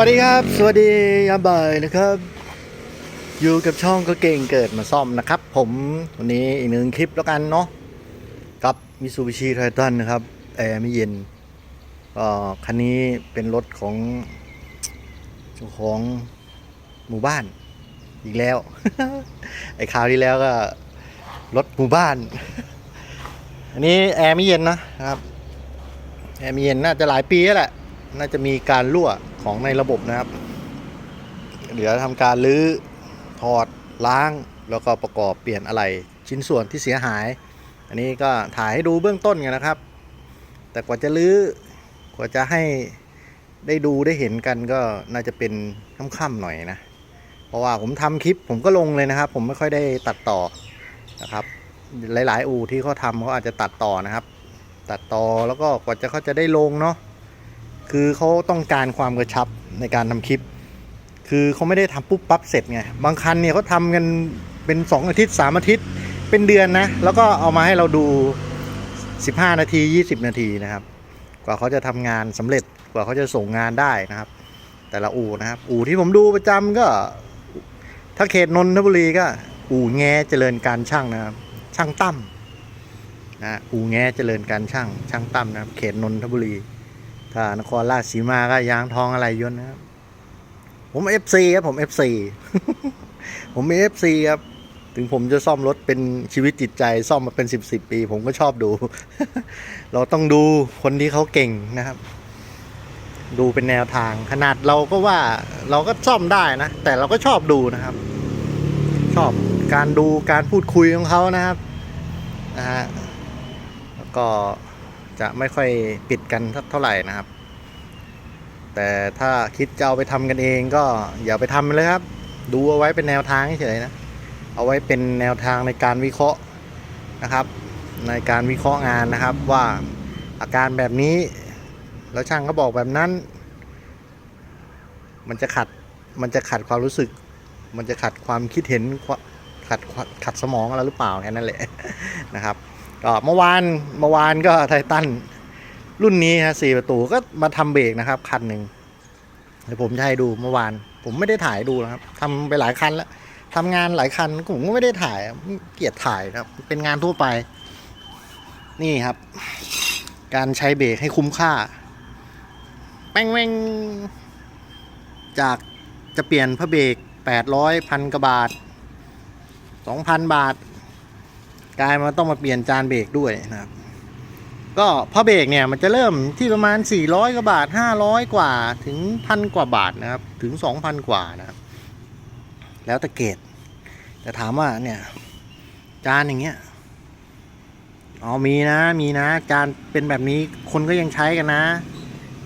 วัสดีครับ สวัสดียามบ่ายนะครับ อยู่กับช่องก็เก่งเกิดมาซ่อมนะครับ ผมวันนี้อีกหนึ่งคลิปแล้วกันเนาะกับมิซูบิชิไททันนะครับแอร์ไม่เย็นก็คันนี้เป็นรถของเจ้าของหมู่บ้านอีกแล้ว ไอ้คราวที่แล้วก็รถหมู่บ้าน อันนี้แอร์ไม่เย็นนะครับแอร์ไม่เย็นน่าจะหลายปีแล้วแหละน่าจะมีการรั่ว ของในระบบนะครับ เดี๋ยวทำการรื้อถอดล้าง แล้วก็ประกอบเปลี่ยนอะไรชิ้นส่วนที่เสียหาย อันนี้ก็ถ่ายให้ดูเบื้องต้นกันนะครับ แต่กว่าจะรื้อกว่าจะให้ได้ดูได้เห็นกันก็น่าจะเป็นค่ำๆหน่อยนะ เพราะว่าผมทำคลิปผมก็ลงเลยนะครับ ผมไม่ค่อยได้ตัดต่อนะครับ หลายๆ อู่ที่เขาทำเขาอาจจะตัดต่อนะครับ ตัดต่อแล้วก็กว่าจะเขาจะได้ลงเนาะ คือเขาต้องการความกระชับในการทำคลิป คือเขาไม่ได้ทำปุ๊บปั๊บเสร็จไง บางคันเนี่ยเขาทำกันเป็น 2 อาทิตย์ 3 อาทิตย์ เป็นเดือนนะ แล้วก็เอามาให้เราดู 15 นาที 20 นาทีนะครับ กว่าเขาจะทำงานสำเร็จ กว่าเขาจะส่งงานได้นะครับ แต่ละอู่นะครับ อู่ที่ผมดูประจำก็ ถ้าเขตนนทบุรีก็ อู่แงเจริญการช่างนะครับ ช่างตั้มนะ อู่แงเจริญการช่าง ช่างตั้มนะครับ เขตนนทบุรี ถ้านครราชสีมาก็ยางทองอะไรยนต์นะครับ ผมเอฟซีครับผมเอฟซีผมมีเอฟซีครับ ถึงผมจะซ่อมรถเป็นชีวิตจิตใจ ซ่อมมาเป็นสิบสิบปี ผมก็ชอบดู เราต้องดูคนที่เขาเก่งนะครับ ดูเป็นแนวทาง ขนาดเราก็ว่าเราก็ซ่อมได้นะ แต่เราก็ชอบดูนะครับ ชอบการดูการพูดคุยของเขานะครับนะฮะแล้วก็ จะไม่ค่อยปิดกันเท่าไหร่นะครับ แต่ถ้าคิดจะเอาไปทำกันเองก็อย่าไปทำเลยครับ ดูเอาไว้เป็นแนวทางเฉยๆนะเอาไว้เป็นแนวทางในการวิเคราะห์นะครับ ในการวิเคราะห์งานนะครับว่าอาการแบบนี้ แล้วช่างก็บอกแบบนั้น มันจะขัดมันจะขัดความรู้สึก มันจะขัดความคิดเห็นขัดขัดสมองอะไรหรือเปล่าแค่นั้นแหละนะครับ ก็เมื่อวานเมื่อวานก็ไททันรุ่นนี้ฮะสี่ประตูก็มาทำเบรกนะครับคันหนึ่งเดี๋ยวผมจะให้ดูเมื่อวาน ผมไม่ได้ถ่ายดูนะครับทำไปหลายคันแล้วทำงานหลายคันผมก็ไม่ได้ถ่ายเกลียดถ่ายครับ เป็นงานทั่วไป นี่ครับ การใช้เบรกให้คุ้มค่า แป้งแมงจากจะเปลี่ยนพระเบรกแปดร้อยพันกว่าบาทสองพันบาท กลายมาต้องมาเปลี่ยนจานเบรกด้วยนะครับ ก็พอเบรกเนี่ยมันจะเริ่มที่ประมาณ 400กว่าบาท 500 กว่าถึงพันกว่าบาทนะครับ ถึง 2,000 กว่านะครับ แล้วแต่เกรดแต่ถามว่าเนี่ยจานอย่างเงี้ยอ๋อมีนะมีนะจานเป็นแบบนี้คนก็ยังใช้กันนะ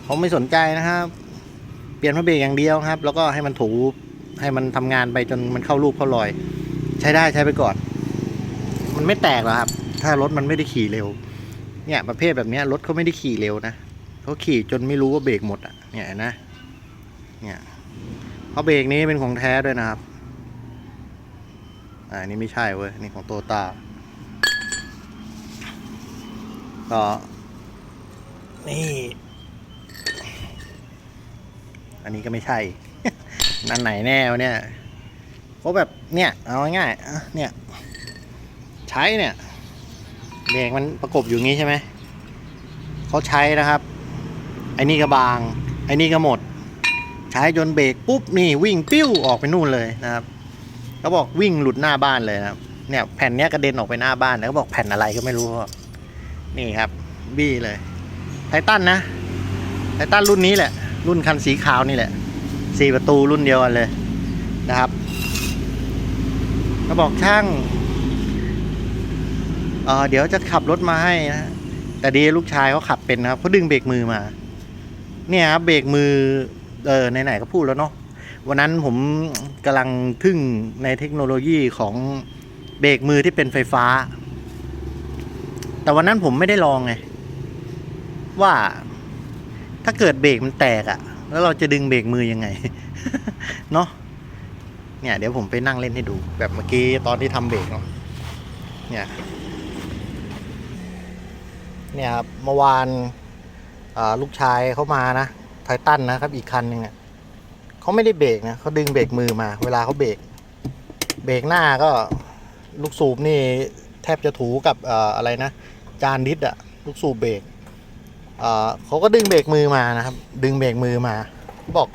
เขาไม่สนใจนะครับ เปลี่ยนพระเบรกอย่างเดียวครับ แล้วก็ให้มันถูให้มันทำงานไปจนมันเข้ารูปเข้ารอย ใช้ได้ใช้ไปก่อน มันไม่แตกหรอครับ ถ้ารถมันไม่ได้ขี่เร็ว เนี่ยประเภทแบบนี้รถเขาไม่ได้ขี่เร็วนะเขาขี่จนไม่รู้ว่าเบรกหมดอะเนี่ยนะ เนี่ยเพราะเบรกนี้เป็นของแท้ด้วยนะครับอันนี่ไม่ใช่เว้ยนี่ของโตตาก็นี่ อันนี้ก็ไม่ใช่นั่นไหนแน่วเนี่ยเขาแบบเนี่ยเอาง่ายๆเนี่ย ใช้เนี่ยเบรกมันประกบอยู่งี้ใช่ไหมเขาใช้นะครับไอ้นี่ก็บางไอ้นี่ก็หมด ใช้จนเบรกปุ๊บนี่วิ่งปิ้วออกไปนู่นเลยนะครับเขาบอกวิ่งหลุดหน้าบ้านเลยนะครับเนี่ยแผ่นเนี้ยกระเด็นออกไปหน้าบ้านแล้วก็บอกแผ่นอะไรก็ไม่รู้ครับนี่ครับบี้เลยไททันนะไททันรุ่นนี้แหละ รุ่นคันสีขาวนี่แหละสี่ประตูรุ่นเดียวกันเลยนะครับเขาบอกช่าง เดี๋ยวจะขับรถมาให้นะแต่ดีลูกชายเขาขับเป็นครับเขาดึงเบรกมือมา เนี่ยครับเบรกมือเออไหนๆก็พูดแล้วเนาะวันนั้นผมกำลังทึ่งในเทคโนโลยีของเบรกมือที่เป็นไฟฟ้า แต่วันนั้นผมไม่ได้ลองไง ว่าถ้าเกิดเบรกมันแตกอะแล้วเราจะดึงเบรกมือยังไง เนาะเนี่ย เดี๋ยวผมไปนั่งเล่นให้ดู แบบเมื่อกี้ตอนที่ทำเบรกเนาะเนี่ย เนี่ยครับเมื่อวานลูกชายเขามานะไททันนะครับ อีกคันหนึ่งอะเขาไม่ได้เบรกนะเขาดึงเบรกมือมา เวลาเขาเบรกเบรกหน้าก็ลูกสูบนี่แทบจะถูกับออะไรนะ จานดิสอะลูกสูบเบรกเขาก็ดึงเบรกมือมานะครับ ดึงเบรกมือมาบอก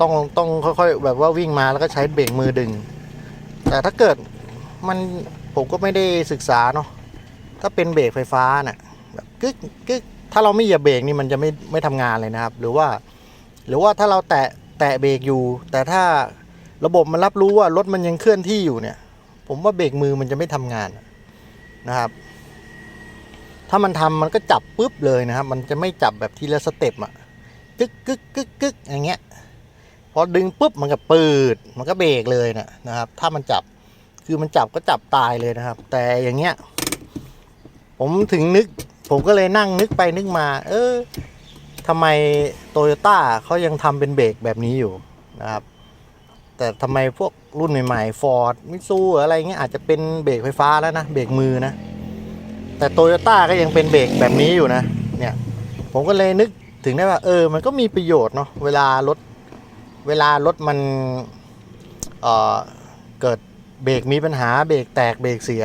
ต้องต้องค่อยๆแบบว่าวิ่งมาแล้วก็ใช้เบรกมือดึง แต่ถ้าเกิดมันผมก็ไม่ได้ศึกษาเนาะ ถ้าเป็นเบรกไฟฟ้าน่ะแบบกึกกึกถ้าเราไม่เหยียบเบรกนี่มันจะไม่ไม่ทำงานเลยนะครับ หรือว่า หรือว่าถ้าเราแตะแตะเบรกอยู่ แต่ถ้าระบบมันรับรู้ว่ารถมันยังเคลื่อนที่อยู่เนี่ย ผมว่าเบรกมือมันจะไม่ทำงานนะครับ ถ้ามันทำมันก็จับปุ๊บเลยนะครับ มันจะไม่จับแบบทีละสเต็ปอะกึกกึกกึกกึกอย่างเงี้ยพอดึงปุ๊บมันก็ปืดมันก็เบรกเลยนะนะครับ ถ้ามันจับคือมันจับก็จับตายเลยนะครับ แต่อย่างเงี้ย ผมถึงนึก ผมก็เลยนั่งนึกไปนึกมา เออทำไมโตโยต้าเขายังทำเป็นเบรกแบบนี้อยู่นะครับ แต่ทำไมพวกรุ่นใหม่ๆฟอร์ดมิซูอะไรเงี้ยอาจจะเป็นเบรกไฟฟ้าแล้วนะเบรกมือนะ แต่โตโยต้าก็ยังเป็นเบรกแบบนี้อยู่นะ เนี่ย ผมก็เลยนึกถึงได้ว่า เออ มันก็มีประโยชน์เนาะเวลารถเวลารถมันเอ่อเกิดเบรกมีปัญหาเบรกแตกเบรกเสีย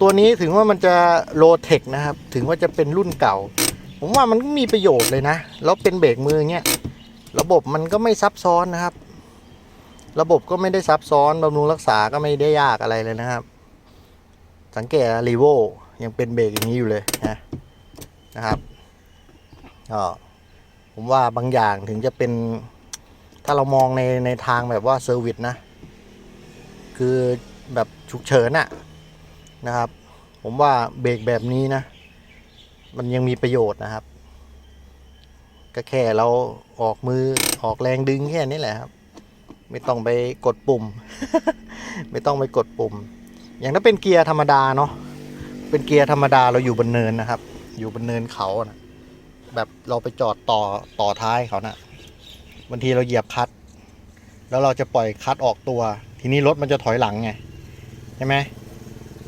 ตัวนี้ถึงว่ามันจะโลเทคนะครับ ถึงว่าจะเป็นรุ่นเก่า ผมว่ามันมีประโยชน์เลยนะ แล้วเป็นเบรกมือเงี้ย ระบบมันก็ไม่ซับซ้อนนะครับ ระบบก็ไม่ได้ซับซ้อนบำรุงรักษาก็ไม่ได้ยากอะไรเลยนะครับ สังเกตรีโวยังเป็นเบรกอย่างนี้อยู่เลยนะนะครับก็ผมว่าบางอย่างถึงจะเป็นถ้าเรามองในในทางแบบว่าเซอร์วิสนะ คือแบบฉุกเฉินอะ นะครับ ผมว่าเบรกแบบนี้นะ มันยังมีประโยชน์นะครับ ก็แค่เราออกมือออกแรงดึงแค่นี้แหละครับ ไม่ต้องไปกดปุ่ม ไม่ต้องไปกดปุ่ม อย่างถ้าเป็นเกียร์ธรรมดาเนาะเป็นเกียร์ธรรมดาเราอยู่บนเนินนะครับ อยู่บนเนินเขานะแบบเราไปจอดต่อต่อท้ายเขานะบางทีเราเหยียบคลัตช์แล้วเราจะปล่อยคลัตช์ออกตัว ทีนี้รถมันจะถอยหลังไง ใช่ไหม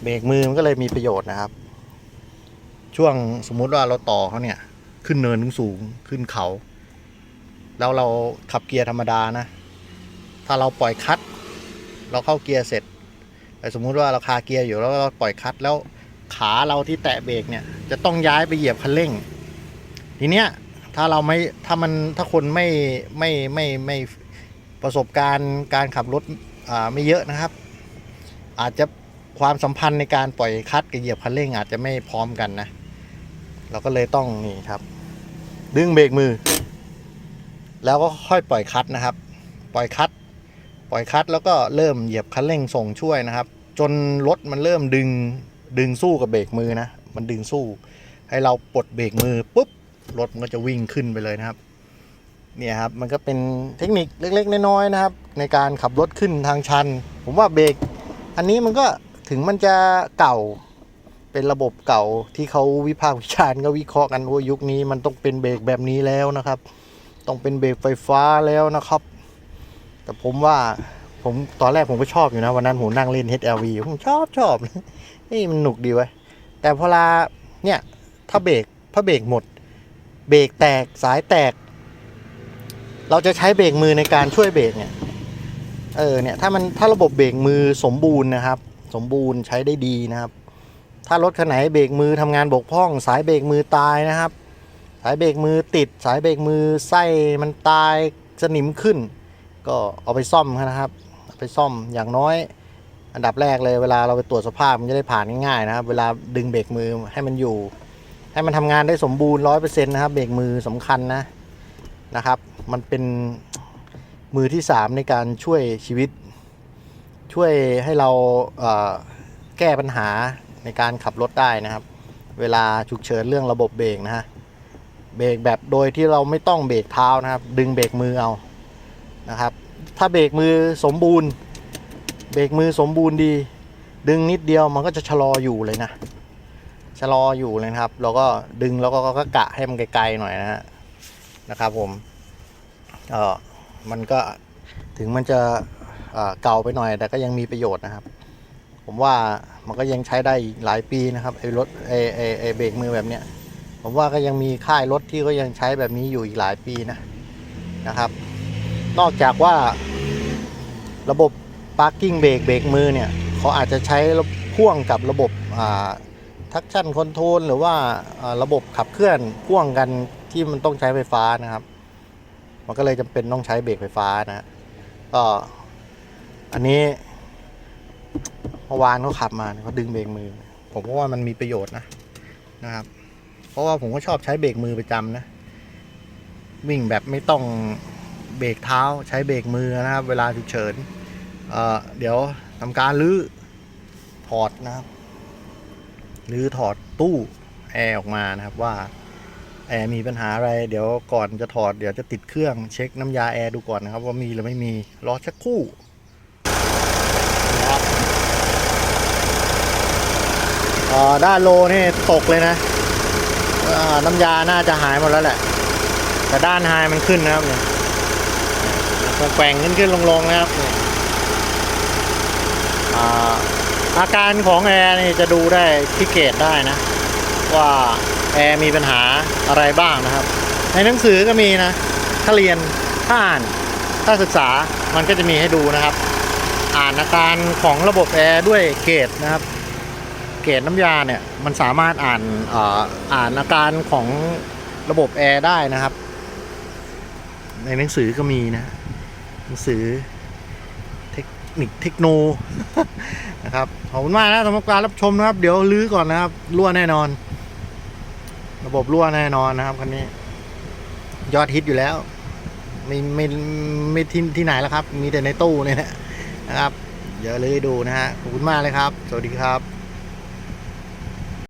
เบรกมือมันก็เลยมีประโยชน์นะครับ ช่วงสมมุติว่าเราต่อเขาเนี่ย ขึ้นเนินสูงขึ้นเขา แล้วเราขับเกียร์ธรรมดานะ ถ้าเราปล่อยคัตเราเข้าเกียร์เสร็จแต่สมมุติว่าเราคาเกียร์อยู่แล้วเราปล่อยคัตแล้วขาเราที่แตะเบรกเนี่ย จะต้องย้ายไปเหยียบคันเร่ง ทีเนี้ยถ้าเราไม่ถ้ามันถ้าคนไม่ไม่ไม่ไม่ประสบการณ์การขับรถอ่าไม่เยอะนะครับ อาจจะ ความสัมพันธ์ในการปล่อยคลัตช์กับเหยียบคันเร่งอาจจะไม่พร้อมกันนะ เราก็เลยต้องนี่ครับ ดึงเบรกมือ แล้วก็ค่อยปล่อยคลัตช์นะครับ ปล่อยคลัตช์ปล่อยคลัตช์แล้วก็เริ่มเหยียบคันเร่งส่งช่วยนะครับ จนรถมันเริ่มดึงดึงสู้กับเบรกมือนะมันดึงสู้ ให้เราปลดเบรกมือปุ๊บรถมันก็จะวิ่งขึ้นไปเลยนะครับเนี่ยครับมันก็เป็นเทคนิคเล็กๆน้อยๆนะครับ ในการขับรถขึ้นทางชัน ผมว่าเบรกอันนี้มันก็ ถึงมันจะเก่าเป็นระบบเก่าที่เขาวิพากษ์วิจารณ์ก็วิเคราะห์กันว่ายุคนี้มันต้องเป็นเบรกแบบนี้แล้วนะครับ ต้องเป็นเบรกไฟฟ้าแล้วนะครับ แต่ผมว่าผมตอนแรกผมก็ชอบอยู่นะ วันนั้นผมนั่งเล่น HLV ผมชอบชอบนี่มันหนุกดีไว้แต่พอลาเนี่ยถ้าเบรกถ้าเบรกหมด เบรกแตกสายแตก เราจะใช้เบรกมือในการช่วยเบรกเนี่ยเออเนี่ยถ้ามันถ้าระบบเบรกมือสมบูรณ์นะครับ สมบูรณ์ใช้ได้ดีนะครับ ถ้ารถคันไหนเบรกมือทำงานบกพร่อง สายเบรกมือตายนะครับ สายเบรกมือติด สายเบรกมือไส้มันตายสนิมขึ้น ก็เอาไปซ่อมนะครับเอาไปซ่อมอย่างน้อย อันดับแรกเลยเวลาเราไปตรวจสภาพมันจะได้ผ่านง่ายๆนะครับ เวลาดึงเบรกมือให้มันอยู่ ให้มันทำงานได้สมบูรณ์ร้อยเปอร์เซ็นต์นะครับเบรกมือสำคัญนะนะครับ มันเป็นมือที่สามในการช่วยชีวิต ช่วยให้เราแก้ปัญหาในการขับรถได้นะครับ เวลาฉุกเฉินเรื่องระบบเบรกนะฮะเบรกแบบโดยที่เราไม่ต้องเบรกเท้านะครับ ดึงเบรกมือเอานะครับ ถ้าเบรกมือสมบูรณ์ เบรกมือสมบูรณ์ดี ดึงนิดเดียวมันก็จะชะลออยู่เลยนะชะลออยู่เลยนะครับ เราก็ดึงแล้วก็ก็กะให้มันไกลๆหน่อยนะฮะนะครับผมเออมันก็ถึงมันจะ เก่าไปหน่อย แต่ก็ยังมีประโยชน์นะครับ ผมว่ามันก็ยังใช้ได้หลายปีนะครับไอ้รถไอ้ไอ้ไอ้เบรกมือแบบเนี้ยผมว่าก็ยังมีค่ายรถที่ก็ยังใช้แบบนี้อยู่อีกหลายปีนะนะครับ นอกจากว่าระบบ parking brake เบรกมือเนี่ยเขาอาจจะใช้พ่วงกับระบบทักชั่นคอนโทรลหรือว่าระบบขับเคลื่อนพ่วงกันที่มันต้องใช้ไฟฟ้านะครับ มันก็เลยจำเป็นต้องใช้เบรกไฟฟ้านะฮะก็ อันนี้เมื่อวานเขาขับมาเขาดึงเบรกมือ ผมก็ว่ามันมีประโยชน์นะนะครับ เพราะว่าผมก็ชอบใช้เบรกมือประจำนะ วิ่งแบบไม่ต้องเบรกเท้าใช้เบรกมือนะครับ เวลาฉุกเฉินเเดี๋ยวทำการรื้อถอดนะครับรื้อถอดตู้แอร์ออกมานะครับว่าแอร์มีปัญหาอะไร เดี๋ยวก่อนจะถอดเดี๋ยวจะติดเครื่องเช็คน้ำยาแอร์ดูก่อนนะครับ ว่ามีหรือไม่มีรอสักครู่นะครับเอ่อ ด้านโลนี่ตกเลยนะน้ำยาน่าจะหายหมดแล้วแหละ แต่ด้านไฮมันขึ้นนะครับเนี่ยแกว่งขึ้นขึ้นลงลงนะครับเนี่ยอาอาการของแอร์นี่จะดูได้ที่เกตได้นะ ว่าแอร์มีปัญหาอะไรบ้างนะครับ ในหนังสือก็มีนะ ถ้าเรียนถ้าอ่านถ้าศึกษามันก็จะมีให้ดูนะครับ อ่านอาการของระบบแอร์ด้วยเกตนะครับ เกตน้ำยาเนี่ยมันสามารถอ่านอ่าอ่านอาการของระบบแอร์ได้นะครับ ในหนังสือก็มีนะ หนังสือเทคนิคเทคโนนะครับขอบคุณมากนะสำหรับการรับชมนะครับ เดี๋ยวลื้อก่อนนะครับรั่วแน่นอน ระบบรั่วแน่นอนนะครับคันนี้ ยอดฮิตอยู่แล้วไม่ไม่ไม่ที่ที่ไหนแล้วครับ มีแต่ในตู้เนี่ยนะครับ เดี๋ยวเลยดูนะฮะขอบคุณมากเลยครับ สวัสดีครับ